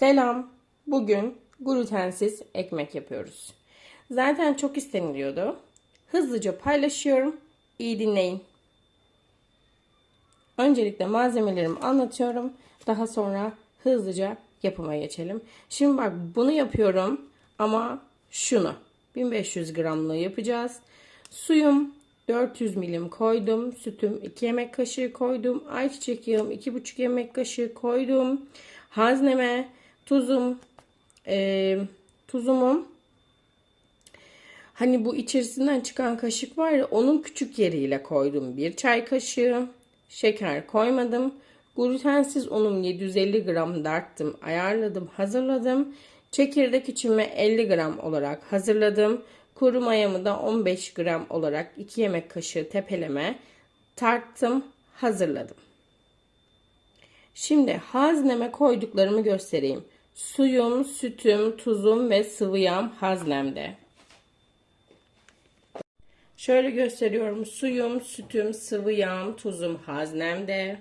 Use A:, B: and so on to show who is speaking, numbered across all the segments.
A: Selam. Bugün glutensiz ekmek yapıyoruz. Zaten çok isteniliyordu. Hızlıca paylaşıyorum. İyi dinleyin. Öncelikle malzemelerimi anlatıyorum. Daha sonra hızlıca yapıma geçelim. Şimdi bak bunu yapıyorum ama şunu 1500 gramlığı yapacağız. Suyum 400 milim koydum. Sütüm 2 yemek kaşığı koydum. Ayçiçek yağım 2,5 yemek kaşığı koydum. Hazneme, tuzum, e, tuzumum Hani bu içerisinden çıkan kaşık var ya onun küçük yeriyle koydum. Bir çay kaşığı şeker koymadım. Glutensiz unum 750 gram darttım, ayarladım, hazırladım. Çekirdek içimi 50 gram olarak hazırladım. Kuru mayamı da 15 gram olarak 2 yemek kaşığı tepeleme tarttım, hazırladım. Şimdi hazneme koyduklarımı göstereyim. Suyum, sütüm, tuzum ve sıvı yağım haznemde. Şöyle gösteriyorum. Suyum, sütüm, sıvı yağım, tuzum haznemde.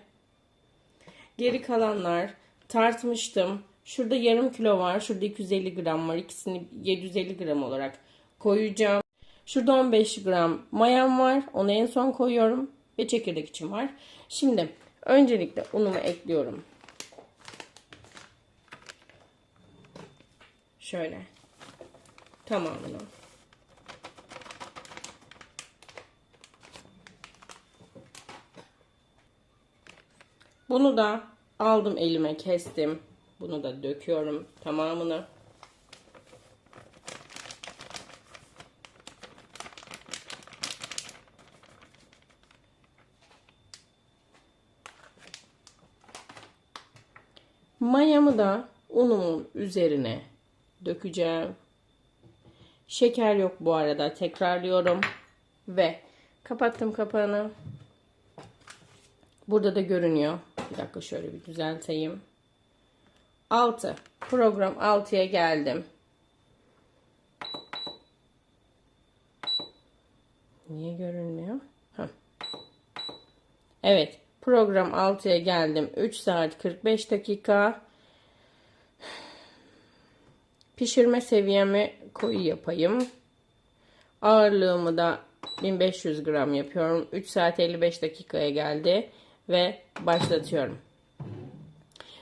A: Geri kalanlar tartmıştım. Şurada yarım kilo var. Şurada 250 gram var. İkisini 750 gram olarak koyacağım. Şurada 15 gram mayam var. Onu en son koyuyorum. Ve çekirdek için var. Şimdi öncelikle unumu ekliyorum. Şöyle. Tamamını. Bunu da aldım elime kestim. Bunu da döküyorum tamamını. Mayamı da unumun üzerine dökeceğim. Şeker yok bu arada tekrarlıyorum. Ve kapattım kapağını. Burada da görünüyor. Bir dakika şöyle bir düzelteyim. 6. Program 6'ya geldim. Niye görünmüyor? Heh. Evet. Program 6'ya geldim. 3 saat 45 dakika. Pişirme seviyemi koyu yapayım. Ağırlığımı da 1500 gram yapıyorum. 3 saat 55 dakikaya geldi ve başlatıyorum.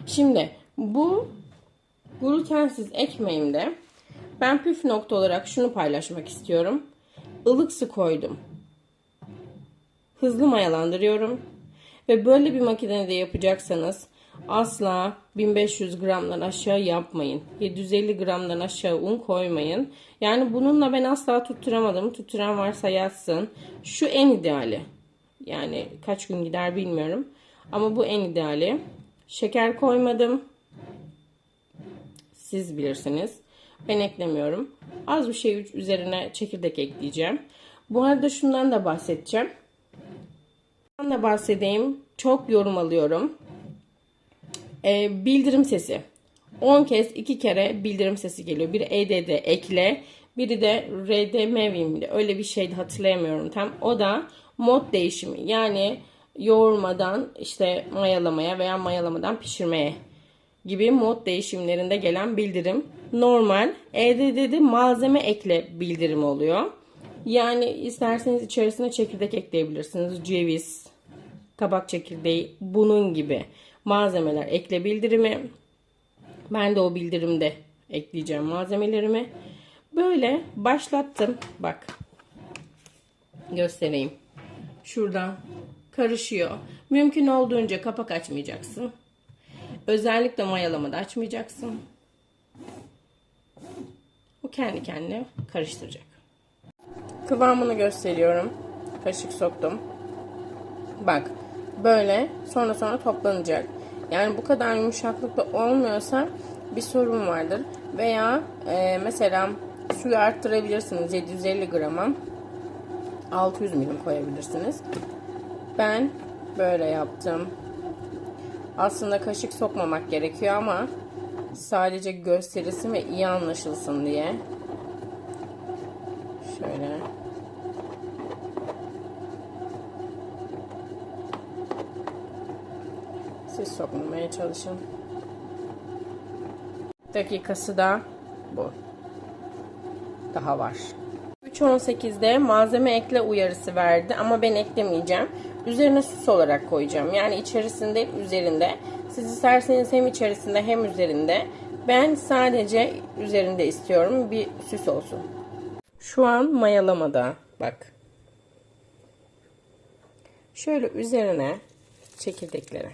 A: Şimdi bu glutensiz ekmeğimde ben püf nokta olarak şunu paylaşmak istiyorum. Ilık su koydum. Hızlı mayalandırıyorum. Ve böyle bir makinede yapacaksanız asla 1500 gramdan aşağı yapmayın. 750 gramdan aşağı un koymayın. Yani bununla ben asla tutturamadım. Tutturan varsa yazsın. Şu en ideali. Yani kaç gün gider bilmiyorum. Ama bu en ideali. Şeker koymadım. Siz bilirsiniz. Ben eklemiyorum. Az bir şey üzerine çekirdek ekleyeceğim. Bu arada şundan da bahsedeceğim. Şundan da bahsedeyim. Çok yorum alıyorum. Ee, bildirim sesi. 10 kez 2 kere bildirim sesi geliyor. Bir EDD ekle. Biri de RDM öyle bir şeydi hatırlayamıyorum tam. O da mod değişimi yani yoğurmadan işte mayalamaya veya mayalamadan pişirmeye gibi mod değişimlerinde gelen bildirim. Normal EDD'de malzeme ekle bildirim oluyor. Yani isterseniz içerisine çekirdek ekleyebilirsiniz. Ceviz, kabak çekirdeği bunun gibi malzemeler ekle bildirimi. Ben de o bildirimde ekleyeceğim malzemelerimi. Böyle başlattım. Bak. Göstereyim. Şuradan karışıyor. Mümkün olduğunca kapak açmayacaksın. Özellikle mayalamada açmayacaksın. Bu kendi kendine karıştıracak. Kıvamını gösteriyorum. Kaşık soktum. Bak böyle sonra sonra toplanacak. Yani bu kadar yumuşaklıkta olmuyorsa bir sorun vardır. Veya e, mesela suyu arttırabilirsiniz 750 grama. 600 milim koyabilirsiniz. Ben böyle yaptım. Aslında kaşık sokmamak gerekiyor ama sadece gösterisi ve iyi anlaşılsın diye. Şöyle. Sokmamaya çalışın. dakikası da bu. Daha var. 3.18'de malzeme ekle uyarısı verdi ama ben eklemeyeceğim. Üzerine süs olarak koyacağım. Yani içerisinde üzerinde. Siz isterseniz hem içerisinde hem üzerinde. Ben sadece üzerinde istiyorum. Bir süs olsun. Şu an mayalamada. Bak. Şöyle üzerine çekirdekleri.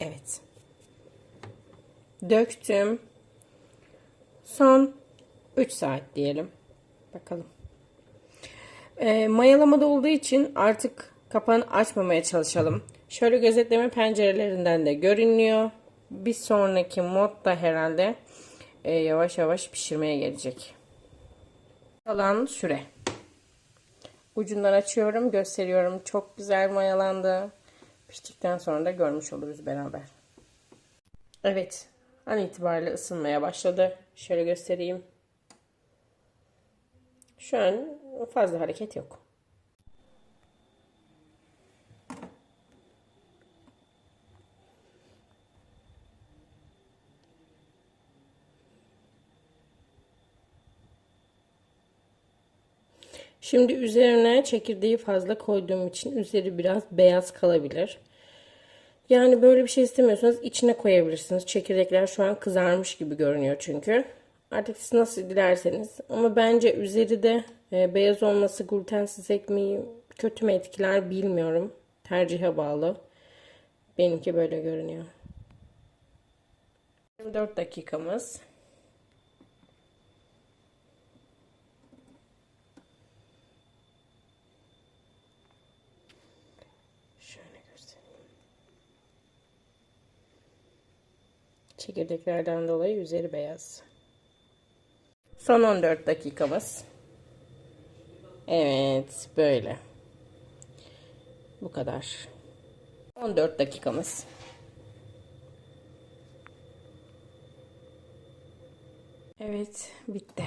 A: Evet. Döktüm. Son 3 saat diyelim. Bakalım. E, mayalamada olduğu için artık kapağını açmamaya çalışalım. Şöyle gözetleme pencerelerinden de görünüyor. Bir sonraki mod da herhalde e, yavaş yavaş pişirmeye gelecek. Kalan süre. Ucundan açıyorum, gösteriyorum. Çok güzel mayalandı. Piştikten sonra da görmüş oluruz beraber. Evet, an itibariyle ısınmaya başladı. Şöyle göstereyim. Şu an fazla hareket yok. Şimdi üzerine çekirdeği fazla koyduğum için üzeri biraz beyaz kalabilir. Yani böyle bir şey istemiyorsanız içine koyabilirsiniz. Çekirdekler şu an kızarmış gibi görünüyor çünkü. Artık siz nasıl dilerseniz. Ama bence üzeri de e, beyaz olması glutensiz ekmeği kötü mü etkiler bilmiyorum. Tercihe bağlı. Benimki böyle görünüyor. 4 dakikamız. Şöyle göstereyim. Çekirdeklerden dolayı üzeri beyaz. Son 14 dakikamız. Evet, böyle. Bu kadar. 14 dakikamız. Evet, bitti.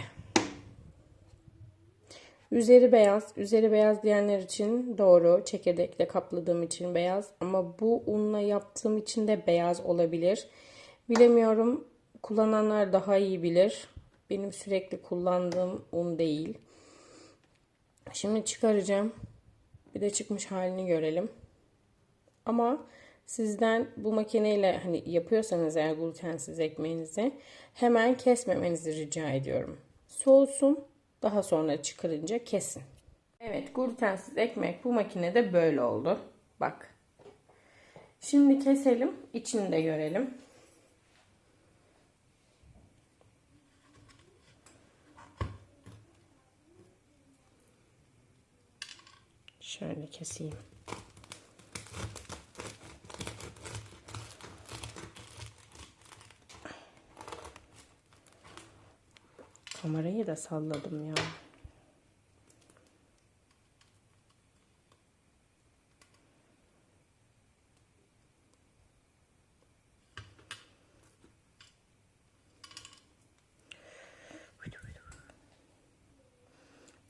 A: Üzeri beyaz. Üzeri beyaz diyenler için doğru. Çekirdekle kapladığım için beyaz. Ama bu unla yaptığım için de beyaz olabilir. Bilemiyorum. Kullananlar daha iyi bilir. Benim sürekli kullandığım un değil. Şimdi çıkaracağım. Bir de çıkmış halini görelim. Ama sizden bu makineyle hani yapıyorsanız eğer glutensiz ekmeğinizi hemen kesmemenizi rica ediyorum. Soğusun. Daha sonra çıkarınca kesin. Evet glutensiz ekmek bu makinede böyle oldu. Bak. Şimdi keselim. içini de görelim. Şöyle keseyim. Kamerayı da salladım ya.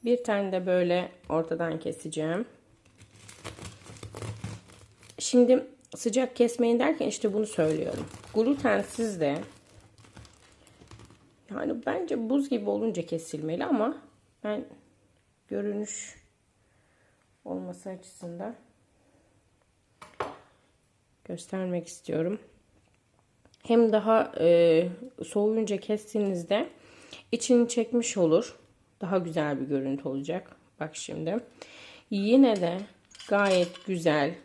A: Bir tane de böyle ortadan keseceğim. Şimdi sıcak kesmeyin derken işte bunu söylüyorum. Glutensiz de yani bence buz gibi olunca kesilmeli ama ben görünüş olması açısından göstermek istiyorum. Hem daha e, soğuyunca kestiğinizde içini çekmiş olur. Daha güzel bir görüntü olacak. Bak şimdi. Yine de gayet güzel,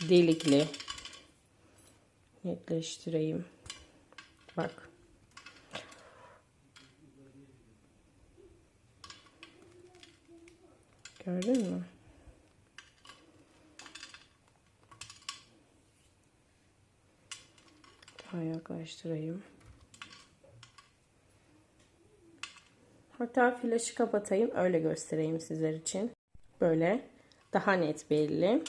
A: delikli. Netleştireyim. Bak. Gördün mü? Daha yaklaştırayım. Hatta flaşı kapatayım öyle göstereyim sizler için. Böyle daha net belli.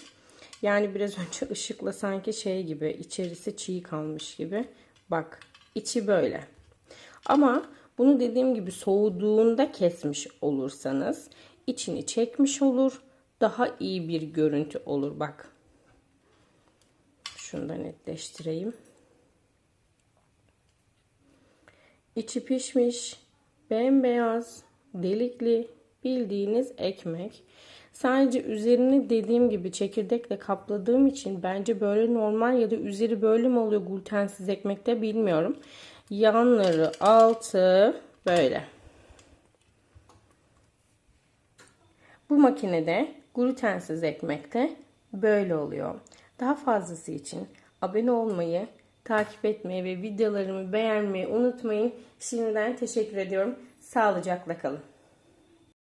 A: Yani biraz önce ışıkla sanki şey gibi içerisi çiğ kalmış gibi. Bak içi böyle. Ama Bunu dediğim gibi soğuduğunda kesmiş olursanız içini çekmiş olur. Daha iyi bir görüntü olur bak. Şunu da netleştireyim. İçi pişmiş, bembeyaz, delikli bildiğiniz ekmek. Sadece üzerini dediğim gibi çekirdekle kapladığım için bence böyle normal ya da üzeri böyle mi oluyor glutensiz ekmekte bilmiyorum. Yanları altı böyle. Bu makinede glutensiz ekmekte böyle oluyor. Daha fazlası için abone olmayı, takip etmeyi ve videolarımı beğenmeyi unutmayın. Şimdiden teşekkür ediyorum. Sağlıcakla kalın.